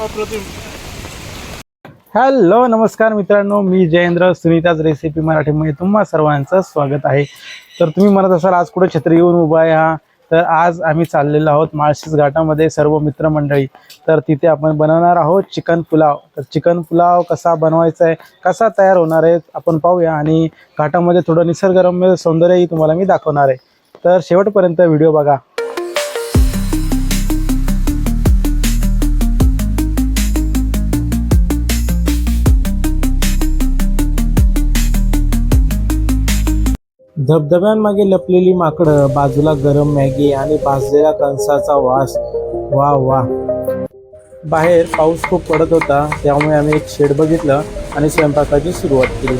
अप्रतिम. हॅलो नमस्कार मित्रांनो. मी जयेंद्र सुनीताज रेसिपी मराठीमध्ये तुम्हा सर्वांचं स्वागत आहे. तर तुम्ही म्हणत असाल आज कुठे छत्री येऊन उभा आहे हा? तर आज आम्ही चाललेलो आहोत माळशीस घाटामध्ये सर्व मित्रमंडळी. तर तिथे आपण बनवणार आहोत चिकन पुलाव. तर चिकन पुलाव कसा बनवायचा आहे कसा तयार होणार आहे आपण पाहूया. आणि घाटामध्ये थोडं निसर्गरम्य सौंदर्यही तुम्हाला मी दाखवणार आहे. तर शेवटपर्यंत व्हिडिओ बघा. धबधब्यांमागे लपलेली माकडं बाजूला गरम मॅगी आणि भाजलेल्या कणसाचा वास. वा वा. बाहेर पाऊस खूप पडत होता त्यामुळे आम्ही एक शेड बघितलं आणि स्वयंपाकाची सुरुवात केली.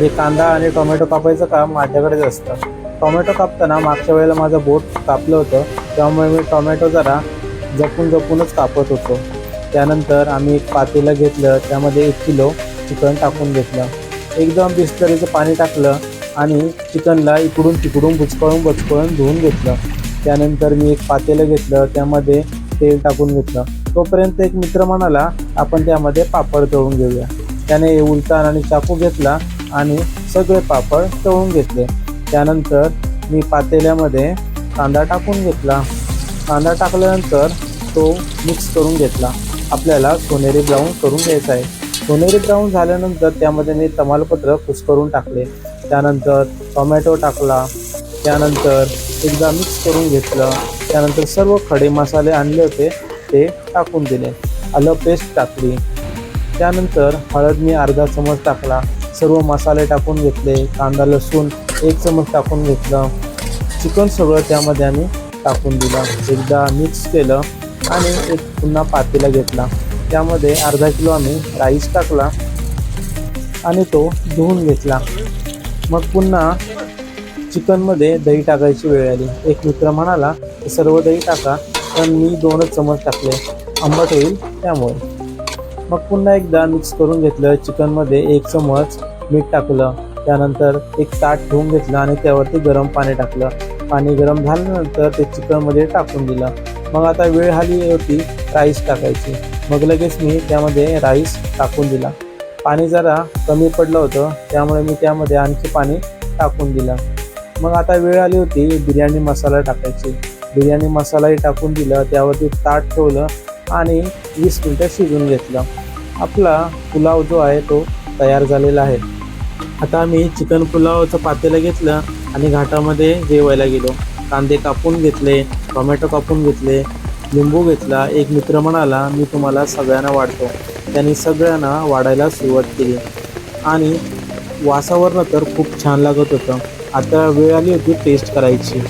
हे कांदा आणि टोमॅटो कापायचं काम माझ्याकडेच असतं. टोमॅटो कापताना मागच्या वेळेला माझं बोट कापलं होतं त्यामुळे मी टोमॅटो जरा जपून जपूनच कापत होतो. त्यानंतर आम्ही एक पातेलं घेतलं त्यामध्ये एक किलो चिकन टाकून घेतलं. एकदम बिस्तरीचं पाणी टाकलं आणि चिकनला इकडून तिकडून बुचकळून बुचकळून धुवून घेतलं. त्यानंतर मी एक पातेलं घेतलं त्यामध्ये तेल टाकून घेतलं. तोपर्यंत एक मित्र म्हणाला आपण त्यामध्ये पापड तळून घेऊया. त्याने उलटान आणि चाकू घेतला आणि सगळे पापड तळून घेतले. त्यानंतर मी पातेल्यामध्ये कांदा टाकून घेतला. कांदा टाकल्यानंतर तो मिक्स करून घेतला. आपल्याला सोनेरी ब्राऊन करून घ्यायचा आहे. सोनेरी ब्राऊन झाल्यानंतर त्यामध्ये मी तमालपत्र कुस्करून टाकले. त्यानंतर टोमॅटो टाकला त्यानंतर एकदा मिक्स करून घेतलं त्यानंतर सर्व खडे मसाले आणले होते ते टाकून दिले. आलं पेस्ट टाकली. त्यानंतर हळद मी अर्धा चमच टाकला. सर्व मसाले टाकून घेतले कांदा लसूण एक चमच टाकून घेतलं. चिकन सगळं त्यामध्ये आम्ही टाकून दिलं. एकदा मिक्स केलं आणि एक पुन्हा पातेला घेतला. त्यामध्ये अर्धा किलो आम्ही राईस टाकला आणि तो धुवून घेतला. मग पुन्हा चिकनमध्ये दही टाकायची वेळ आली. एक मित्र म्हणाला सर्व दही टाका पण मी दोनच चमच टाकले. आंबट होईल त्यामुळे. मग पुन्हा एकदा मिक्स करून घेतलं. चिकनमध्ये एक चमच मीठ टाकलं. त्यानंतर एक ताट ठेवून घेतलं आणि त्यावरती गरम पाणी टाकलं. पाणी गरम झाल्यानंतर ते चिकनमध्ये टाकून दिलं. मग आता वेळ आली होती राईस टाकायची. मग लगेच मी त्यामध्ये राईस टाकून दिला. पाणी जरा कमी पडलं होतं त्यामुळे मी त्यामध्ये आणखी पाणी टाकून दिलं. मग आता वेळ आली होती बिर्याणी मसाला टाकायची. बिर्याणी मसालाही टाकून दिला त्यावरती ताट ठेवलं आणि वीस मिनटं शिजून घेतलं. आपला पुलाव जो आहे तो तयार झालेला आहे. आता आम्ही चिकन पुलावचं पातेलं घेतलं आणि घाटामध्ये जेवायला गेलो. कांदे कापून घेतले टोमॅटो कापून घेतले लिंबू घेतला. एक मित्र म्हणाला मी तुम्हाला सगळ्यांना वाढतो. त्यांनी सगळ्यांना वाढायला सुरुवात केली. आणि वासावरनं तर खूप छान लागत होतं. आता वेळ आली होती टेस्ट करायची.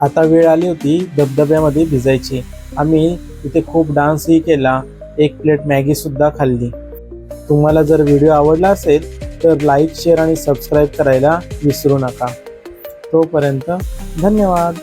आता वेळ आली होती धबधब्यामध्ये भिजायची. आम्ही तिथे खूप डान्सही केला. एक प्लेट मॅगी सुद्धा खाल्ली. तुम्हाला जर व्हिडिओ आवडला असेल तर लाईक शेअर आणि सबस्क्राईब करायला विसरू नका. तोपर्यंत धन्यवाद.